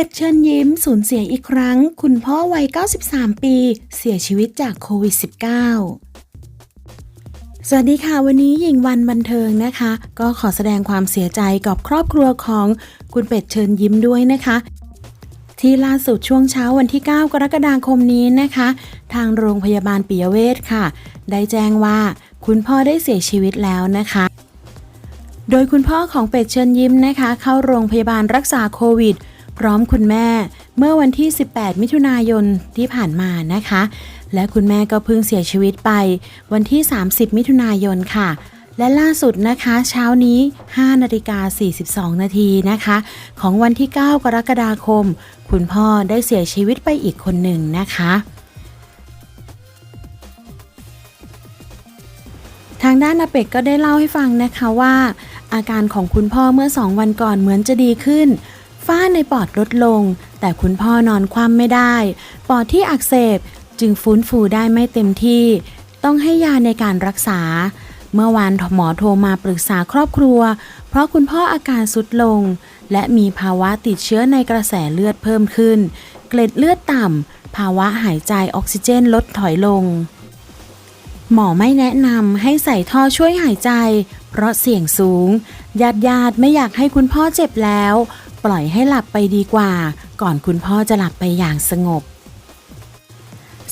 เป็ดเชิญยิ้มสูญเสียอีกครั้ง คุณพ่อวัย 93 ปี เสียชีวิตจากโควิด -19 สวัสดีค่ะ วันนี้หญิงวันบันเทิงนะคะ ก็ขอแสดงความเสียใจกับครอบครัวของคุณเป็ดเชิญยิ้มด้วยนะคะ ที่ล่าสุดช่วงเช้าวันที่ 9 กรกฎาคมนี้นะคะ ทางโรงพยาบาลปิยเวชค่ะ ได้แจ้งว่าคุณพ่อได้เสียชีวิตแล้วนะคะโดยคุณพ่อของเป็ดเชิญยิ้มนะคะ เข้าโรงพยาบาลรักษาโควิด พร้อมคุณแม่เมื่อวันที่ 18 มิถุนายนที่ผ่านมานะคะ และคุณแม่ก็เพิ่งเสียชีวิตไป วันที่ 30 มิถุนายนค่ะ และล่าสุดนะคะ เช้านี้ 5 นาฬิกา 42 นาทีนะคะ ของวันที่ 9 กรกฎาคม คุณพ่อได้เสียชีวิตไปอีกคนหนึ่งนะคะทางด้านอาเป็กก็ได้เล่าให้ฟังนะคะว่า อาการของคุณพ่อเมื่อสองวันก่อนเหมือนจะดีขึ้น ฝ้าในปอดลดลง แต่คุณพ่อนอนคว่ำไม่ได้ ปอดที่อักเสบจึงฟื้นฟูได้ไม่เต็มที่ ต้องให้ยาในการรักษา เมื่อวานหมอโทรมาปรึกษาครอบครัว เพราะคุณพ่ออาการสุดลง และมีภาวะติดเชื้อในกระแสเลือดเพิ่มขึ้น เกล็ดเลือดต่ำ ภาวะหายใจออกซิเจนลดถอยลง หมอไม่แนะนำให้ใส่ท่อช่วยหายใจ เพราะเสี่ยงสูง ญาติญาติๆไม่อยากให้คุณพ่อเจ็บแล้ว ปล่อยให้หลับไปดีกว่า ก่อนคุณพ่อจะหลับไปอย่างสงบ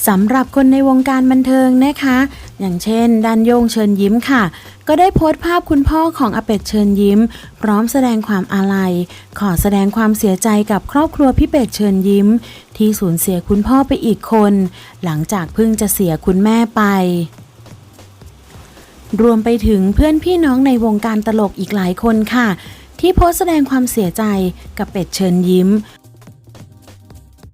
สำหรับคนในวงการบันเทิงนะคะ อย่างเช่นดันโยงเชิญยิ้มค่ะ ก็ได้โพสต์ภาพคุณพ่อของอเป็ดเชิญยิ้ม พร้อมแสดงความอาลัย ขอแสดงความเสียใจกับครอบครัวพี่เป็ดเชิญยิ้ม ที่สูญเสียคุณพ่อไปอีกคน หลังจากเพิ่งจะเสียคุณแม่ไป รวมไปถึงเพื่อนพี่น้องในวงการตลกอีกหลายคนค่ะ ที่โพสต์แสดงความเสียใจกับเป็ดเชิญยิ้ม